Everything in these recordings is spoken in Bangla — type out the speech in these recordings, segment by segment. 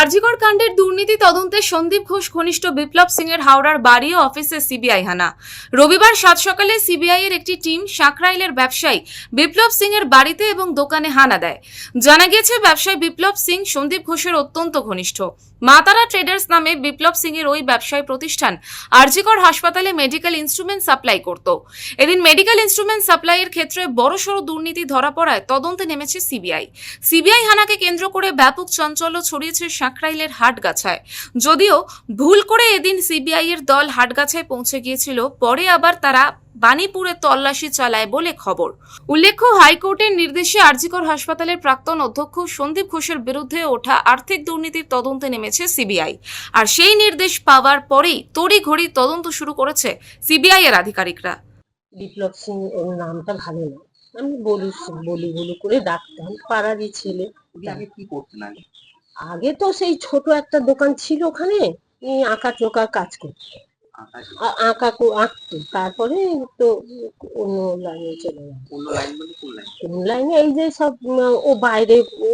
আরজিকর কাণ্ডের দুর্নীতি তদন্তে সন্দীপ ঘোষ, ঘনিষ্ঠ বিপ্লব সিং এর হাওড়ার বাড়ি ও অফিসে সিবিআই হানা। রবিবার সাত সকালে সিবিআই এর একটি টিম সাঁকরাইলের ব্যবসায়ী বিপ্লব সিং এর বাড়িতে এবং দোকানে হানা দেয়। জানা গিয়েছে, ব্যবসায়ী বিপ্লব সিং সন্দীপ ঘোষের অত্যন্ত ঘনিষ্ঠ। মাতারা ট্রেডার্স নামে বিপ্লব সিং এর ওই ব্যবসায়ী প্রতিষ্ঠান আরজিকর হাসপাতালে মেডিকেল ইনস্ট্রুমেন্ট সাপ্লাই করত। এদিন মেডিকেল ইনস্ট্রুমেন্ট সাপ্লাইয়ের ক্ষেত্রে বড়সড় দুর্নীতি ধরা পড়ায় তদন্তে নেমেছে সিবিআই। সিবিআই হানাকে কেন্দ্র করে ব্যাপক চাঞ্চল্য ছড়িয়েছে সাঁকরাইলের হাটগাছায়। যদিও ভুল করে এদিন সিবিআই এর দল হাটগাছায় পৌঁছে গিয়েছিল পরে আবার তারা বাণীপুরে তল্লাশি চালায় বলে খবর। উল্লেখ্য হাইকোর্টের নির্দেশে আরজিকর হাসপাতালের প্রাক্তন অধ্যক্ষ সন্দীপ ঘোষের বিরুদ্ধে ওঠা আর্থিক দুর্নীতির তদন্তে নেমেছে সিবিআই। আর সেই নির্দেশ পাওয়ার পরেই তড়িঘড়ি তদন্ত শুরু করেছে সিবিআই এর আধিকারিকরা। বিপ্লব সিং ওর নামটা ভালো না। আমি বলি বলি বলি করে ডাকতাম পাড়ারই ছেলে। কি করতেন আগে? আগে তো সেই ছোট একটা দোকান ছিল ওখানে আঁকা চোকা কাজ করতো। আঁকা আঁকতো। তারপরে তো অন্য লাইনে চলে মানে কোন লাইনে? এই যে সব ও বাইরে ও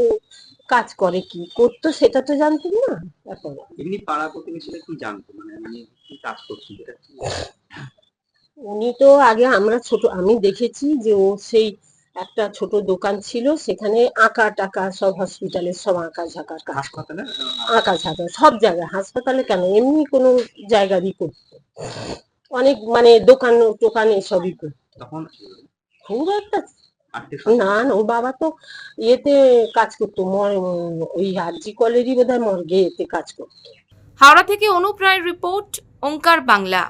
কাজ করে কি করতো সেটা তো জানতাম না। তারপরে এমনি পাড়া প্রতিবেশীরা কি জানতো? মানে মানে কি কাজ উনি তো আগে আমরা ছোট আমি দেখেছি যে ও সেই একটা ছোট দোকান ছিল সেখানে আঁকা টাকা সব হসপিটালের সব আঁকা ঝাঁকার কাজ হাসপাতালে? আঁকা ঝাঁকা সব জায়গায় হাসপাতালে কেন? এমনি কোনো জায়গারই করতো। অনেক মানে দোকান টোকান এসবই করতো। খুব একটা না না ও বাবা তো ইয়েতে কাজ করতো ওই আরজি কলেরই বোধ হয় মর্গে এতে কাজ করতো। হাওড়া থেকে অনুপ্রায় রিপোর্ট ওঙ্কার বাংলা।